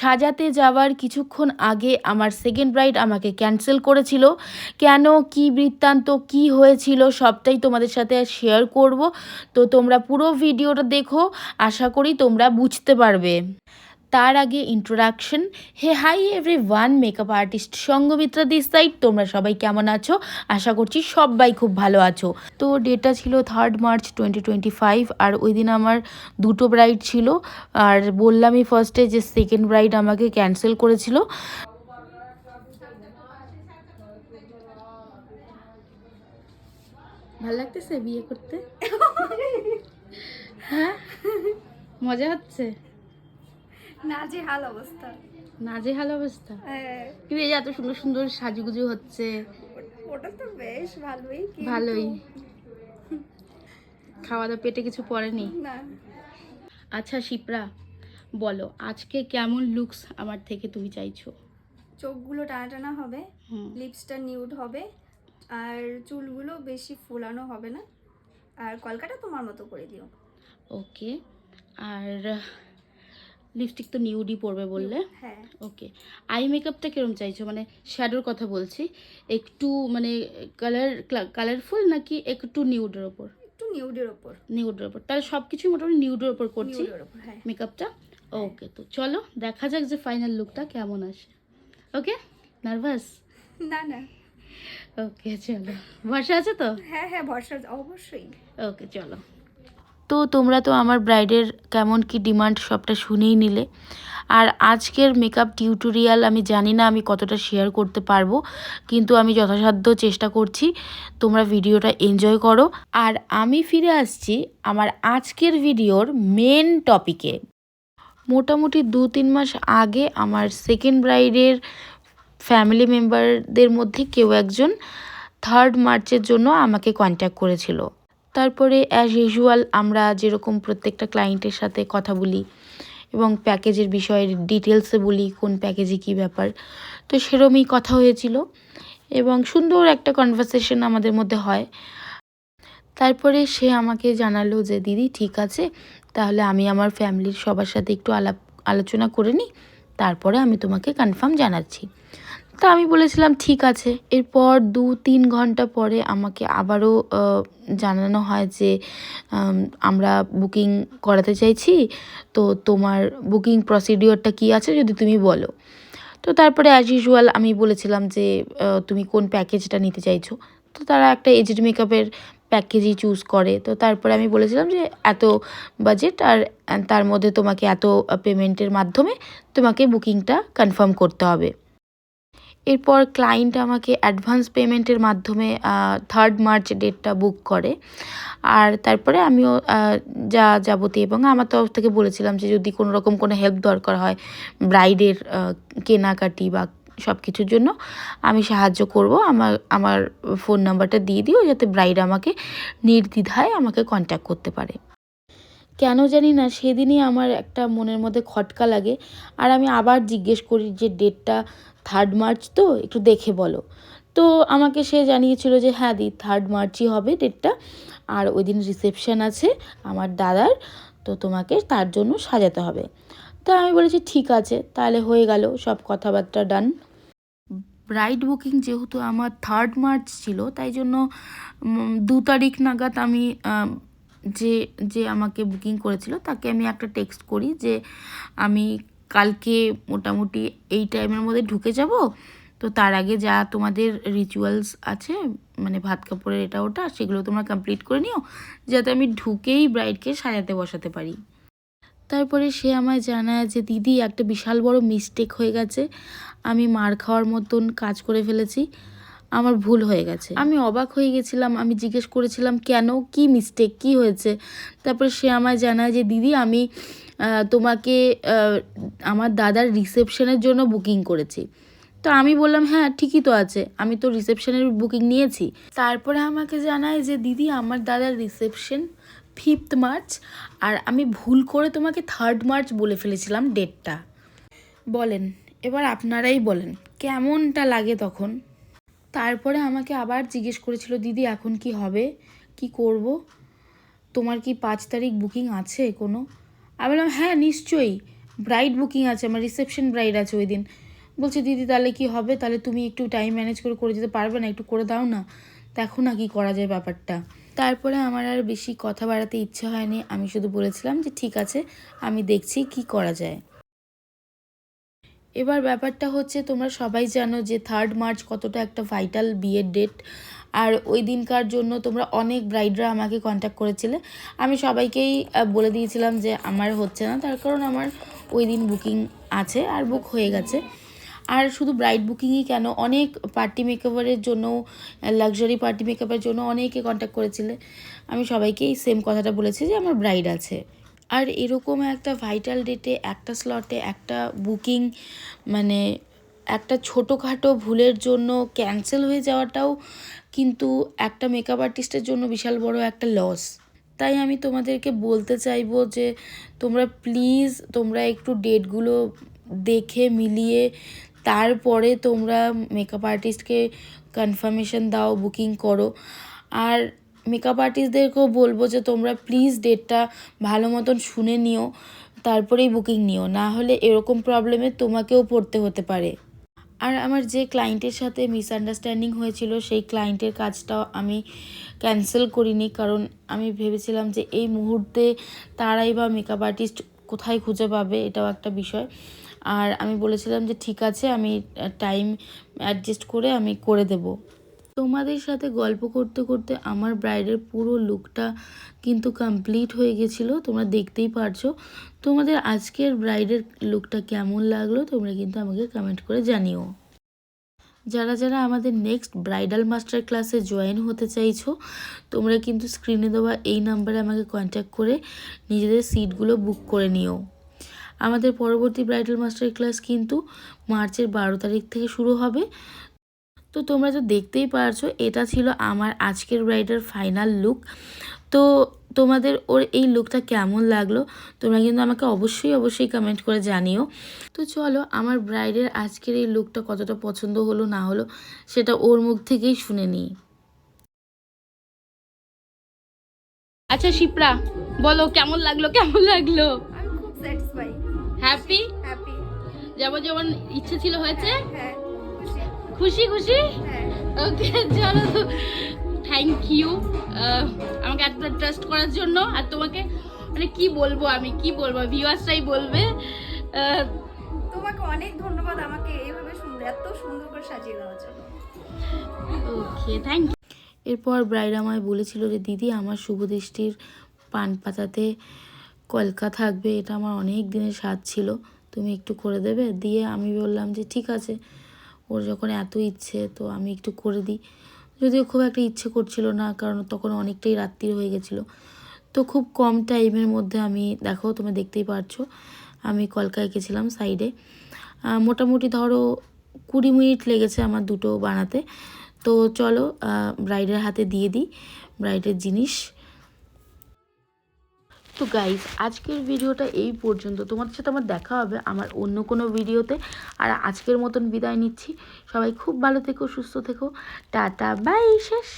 সাজাতে যাওয়ার কিছুক্ষণ আগে আমার সেকেন্ড রাইড আমাকে ক্যান্সেল করেছিল। কেন, কি বৃত্তান্ত, কি হয়েছিল, সবটাই তোমাদের সাথে শেয়ার করব। তো তোমরা পুরো ভিডিওটা দেখো। আশা করি তোমরা বুঝতে পারবে। তার আগে introduction hey hi everyone makeup artist Sanghamitra this side তোমরা সবাই কেমন আছো? আশা করছি সবাই খুব ভালো আছো। তো ডেটটা ছিল third March twenty twenty five আর ওই দিন আমার দুটো ব্রাইড ছিল, আর বললামই ফার্স্টে যে সেকেন্ড ব্রাইড আমাকে ক্যান্সেল করেছিল। ভালো লাগতেছে বিয়ে করতে? হ্যাঁ? মজা হচ্ছে? নাজেহাল অবস্থা। নাজেহাল অবস্থা? হ্যাঁ, কিন্তু এই এত সুন্দর সুন্দর সাজুগুজু হচ্ছে। ওটা তো বেশ ভালোই ভালোই। খাওয়া দাওয়া পেটে কিছু পড়েনি? না। আচ্ছা শিপ্রা বলো আজকে কেমন লুকস আমার থেকে তুমি চাইছো? চোখগুলো টানা টানা হবে লিপসটা নিউড হবে আর চুলগুলো বেশি ফোলানো হবে না। আর কলকাটা তোমার মতো করে দিও। ওকে আর লিপস্টিক তো নিউডি পরবে বললে? হ্যাঁ। ওকে আই মেকআপটা কিরম চাইছো? মানে শ্যাডোর কথা বলছি। একটু মানে কালার কালারফুল নাকি একটু নিউডের ওপর? একটু নিউডের ওপর। নিউডের ওপর। তাহলে সব কিছু মোটামুটি নিউডের ওপর করছি ওপর হ্যাঁ। মেকআপটা ওকে তো চলো দেখা যাক যে ফাইনাল লুকটা কেমন আসে। ওকে নার্ভাস না না। ওকে চলো। ভরসা আছে তো? হ্যাঁ হ্যাঁ ভরসা অবশ্যই। ওকে চলো। তো তোমরা তো আমার ব্রাইডের কেমন কি ডিমান্ড সবটা শুনেই নিলে। আর আজকের মেকআপ টিউটোরিয়াল আমি জানি না আমি কতটা শেয়ার করতে পারব, কিন্তু আমি যথাসাধ্য চেষ্টা করছি, তোমরা ভিডিওটা এনজয় করো। আর আমি ফিরে আসছি আমার আজকের ভিডিওর মেন টপিকে মোটামুটি দু তিন মাস আগে আমার সেকেন্ড ব্রাইডের ফ্যামিলি মেম্বারদের মধ্যে কেউ একজন থার্ড মার্চের জন্য আমাকে কন্ট্যাক্ট করেছিল। তারপরে অ্যাজ ইউজুয়াল আমরা যেরকম প্রত্যেকটা ক্লায়েন্টের সাথে কথা বলি এবং প্যাকেজের বিষয়ে ডিটেলসে বলি কোন প্যাকেজে কী ব্যাপার। তো সেরমই কথা হয়েছিল এবং সুন্দর একটা কনভারসেশন আমাদের মধ্যে হয়। তারপরে সে আমাকে জানালো যে, দিদি, ঠিক আছে, তাহলে আমি আমার ফ্যামিলির সবার সাথে একটু আলাপ, আলোচনা করে নিই, তারপরে আমি তোমাকে কনফার্ম জানাচ্ছি। তা আমি বলেছিলাম, ঠিক আছে। এরপর দু তিন ঘণ্টা পরে আমাকে আবারও জানানো হয় যে আমরা বুকিং করাতে চাইছি। তো তোমার বুকিং প্রসিডিওরটা কী আছে যদি তুমি বলো। তো তারপরে অ্যাজ ইউজুয়াল আমি বলেছিলাম যে তুমি কোন প্যাকেজটা নিতে চাইছো। তো তারা একটা এজেড মেকআপের প্যাকেজই চুজ করে। তো তারপরে আমি বলেছিলাম যে, এত বাজেট আর, তার মধ্যে তোমাকে এত পেমেন্টের মাধ্যমে তোমাকে বুকিংটা কনফার্ম করতে হবে। এরপর ক্লায়েন্ট আমাকে অ্যাডভান্স পেমেন্টের মাধ্যমে থার্ড মার্চ ডেটটা বুক করে। আর তারপরে আমিও যা যাবতীয় এবং আমার তরফ থেকে বলেছিলাম যে যদি কোনো রকম কোনো হেল্প দরকার হয় ব্রাইডের কেনাকাটি বা সব কিছুর জন্য, আমি সাহায্য করব। আমার আমার ফোন নাম্বারটা দিয়ে দিও যাতে ব্রাইড আমাকে নির্দ্বিধায় আমাকে কন্ট্যাক্ট করতে পারে। কেন জানি না সেদিনই আমার একটা মনের মধ্যে খটকা লাগে। আর আমি আবার জিজ্ঞেস করি যে ডেটটা থার্ড মার্চ তো? একটু দেখে বলো। তো আমাকে সে জানিয়েছিল যে হ্যাঁ দি থার্ড মার্চই হবে ডেটটা আর ওই দিন রিসেপশন আছে আমার দাদার তো তোমাকে তার জন্য সাজাতে হবে। তা আমি বলেছি ঠিক আছে তাহলে হয়ে গেল সব কথাবার্তা ডান ব্রাইড বুকিং যেহেতু আমার থার্ড মার্চ ছিল তাই জন্য দু তারিখ নাগাদ আমি আম, যে যে আমাকে বুকিং করেছিল, তাকে আমি একটা টেক্সট করি যে, আমি কালকে মোটামুটি এই টাইমের মধ্যে ঢুকে যাব, তো তার আগে যা তোমাদের রিচুয়ালস আছে মানে ভাত কাপড়ের এটা ওটা, সেগুলো তোমরা কমপ্লিট করে নিও, যাতে আমি ঢুকেই ব্রাইডকে সাজাতে বসাতে পারি। তারপরে সে আমায় জানায় যে, দিদি, একটা বিশাল বড় মিস্টেক হয়ে গেছে। আমি মার খাওয়ার মতন কাজ করে ফেলেছি। আমার ভুল হয়ে গেছে। আমি অবাক হয়ে গেছিলাম, আমি জিজ্ঞেস করেছিলাম, কেন? কি মিস্টেক কি হয়েছে? তারপরে সে আমায় জানায় যে, দিদি, আমি তোমাকে আমার দাদার রিসেপশনের জন্য বুকিং করেছি। তো আমি বললাম হ্যাঁ ঠিকই তো আছে। আমি তো রিসেপশনের বুকিং নিয়েছি। তারপরে আমাকে জানায় যে, দিদি, আমার দাদার রিসেপশন ফিফথ মার্চ আর আমি ভুল করে তোমাকে থার্ড মার্চ বলে ফেলেছিলাম ডেটটা বলেন, এবার আপনারাই বলেন, কেমনটা লাগে তখন? তারপরে আমাকে আবার জিজ্ঞেস করেছিল, দিদি, এখন কি হবে? কি করব? তোমার কি পাঁচ তারিখ বুকিং আছে কোনো? আমি বললাম হ্যাঁ নিশ্চয়ই। ব্রাইড বুকিং আছে, আমার রিসেপশন ব্রাইড আছে ওই দিন বলছে, দিদি, তাহলে কি হবে? তাহলে তুমি একটু টাইম ম্যানেজ করে করে যেতে পারবে না, একটু করে দাও না। দেখো না কি করা যায় ব্যাপারটা। তারপরে আমার আর বেশি কথা বাড়াতে ইচ্ছে হয়নি। আমি শুধু বলেছিলাম যে, ঠিক আছে, আমি দেখছি কি করা যায়। এবার ব্যাপারটা হচ্ছে তোমরা সবাই জানো যে থার্ড মার্চ কতটা একটা ভাইটাল বিয়ের ডেট আর ওই দিনকার জন্য তোমরা অনেক ব্রাইডরা আমাকে কন্ট্যাক্ট করেছিলে। আমি সবাইকেই বলে দিয়েছিলাম যে আমার হচ্ছে না, তার কারণ আমার ওই দিন বুকিং আছে আর বুক হয়ে গেছে। আর শুধু ব্রাইড বুকিংই কেন, অনেক পার্টি মেকওভারের জন্য লাক্সারি পার্টি মেকআপের জন্য অনেকে কন্ট্যাক্ট করেছিলে। আমি সবাইকেই সেম কথাটা বলেছি যে আমার ব্রাইড আছে। আর এরকম একটা ভাইটাল ডেটে একটা স্লটে একটা বুকিং মানে একটা ছোটোখাটো ভুলের জন্য ক্যান্সেল হয়ে যাওয়াটাও কিন্তু একটা মেকআপ আর্টিস্টের জন্য বিশাল বড় একটা লস তাই আমি তোমাদেরকে বলতে চাইব যে, তোমরা প্লিজ তোমরা একটু ডেটগুলো দেখে মিলিয়ে তারপরে তোমরা মেকআপ আর্টিস্টকে কনফার্মেশন দাও বুকিং করো। আর মেকআপ আর্টিস্টদেরকেও বলব যে তোমরা প্লিজ ডেটটা ভালো মতন শুনে নিও, তারপরেই বুকিং নিও। না হলে এরকম প্রবলেমে তোমাকেও পড়তে হতে পারে। আর আমার যে ক্লায়েন্টের সাথে মিসআন্ডারস্ট্যান্ডিং হয়েছিল, সেই ক্লায়েন্টের কাজটাও আমি ক্যান্সেল করিনি। কারণ আমি ভেবেছিলাম যে এই মুহূর্তে তারাই বা মেকআপ আর্টিস্ট কোথায় খুঁজে পাবে, এটাও একটা বিষয়। আর আমি বলেছিলাম যে ঠিক আছে, আমি টাইম অ্যাডজাস্ট করে আমি করে দেব। তোমাদের সাথে গল্প করতে করতে আমার ব্রাইডের পুরো লুকটা কিন্তু কমপ্লিট হয়ে গেছিল, তোমরা দেখতেই পারছ। তোমাদের আজকের ব্রাইডের লুকটা কেমন লাগল, তোমরা কিন্তু আমাকে কমেন্ট করে জানিও। যারা যারা আমাদের নেক্সট ব্রাইডাল মাস্টার ক্লাসে জয়েন হতে চাইছো, তোমরা কিন্তু স্ক্রিনে দেওয়া এই নাম্বারে আমাকে কন্ট্যাক্ট করে নিজেদের সিটগুলো বুক করে নিও। আমাদের পরবর্তী ব্রাইডাল মাস্টার ক্লাস কিন্তু মার্চের বারো তারিখ থেকে শুরু হবে। তো তোমরা তো দেখতেই পারছ এটা ছিল আমার আজকের ব্রাইডের ফাইনাল লুক তো তোমাদের ওর এই লুকটা কেমন লাগল তোমরা কিন্তু আমাকে অবশ্যই অবশ্যই কমেন্ট করে জানিও। তো চলো আমার ব্রাইডের আজকের এই লুকটা কতটা পছন্দ হলো না হলো সেটা ওর মুখ থেকেই শুনে নিই। আচ্ছা শিপ্রা বলো কেমন লাগল কেমন লাগল? আমি খুব স্যাটিসফাই হ্যাপি হ্যাপি যেমন যেমন ইচ্ছে ছিল হয়েছে? হ্যাঁ। খুশি খুশি? খুশি হ্যাঁ। ওকে চলো থ্যাংক ইউ আমাকে এতটা ট্রাস্ট করার জন্য আর তোমাকে মানে কি বলব আমি কি বলব? ভিউয়ার্সরাই বলবে। তোমাকে অনেক ধন্যবাদ আমাকে এইভাবে সুন্দর এত সুন্দর করে সাজিয়ে দেওয়ার জন্য। ওকে থ্যাংক ইউ এরপর ব্রাইড আমায় বলেছিল যে দিদি আমার শুভদৃষ্টির পান পাতাতে কলকা থাকবে। এটা আমার অনেক দিনের স্বাদ ছিল। তুমি একটু করে দেবে? দিয়ে আমি বললাম যে ঠিক আছে। ওর যখন এত ইচ্ছে, তো আমি একটু করে দিই। যদিও খুব একটা ইচ্ছে করছিল না, কারণ তখন অনেকটাই রাত্রি হয়ে গেছিল। তো খুব কম টাইমের মধ্যে আমি, দেখো তুমি দেখতেই পারছ, আমি কলকা এঁকেছিলাম সাইডে মোটামুটি ধরো কুড়ি মিনিট লেগেছে আমার দুটো বানাতে। তো চলো ব্রাইডের হাতে দিয়ে দিই ব্রাইডের জিনিস। তো গাইজ আজকের ভিডিওটা এই পর্যন্ত। তোমাদের সাথে আমার দেখা হবে আমার অন্য কোনো ভিডিওতে আর আজকের মতন বিদায় নিচ্ছি। সবাই খুব ভালো থেকো, সুস্থ থেকো। টাটা বাই শেষ।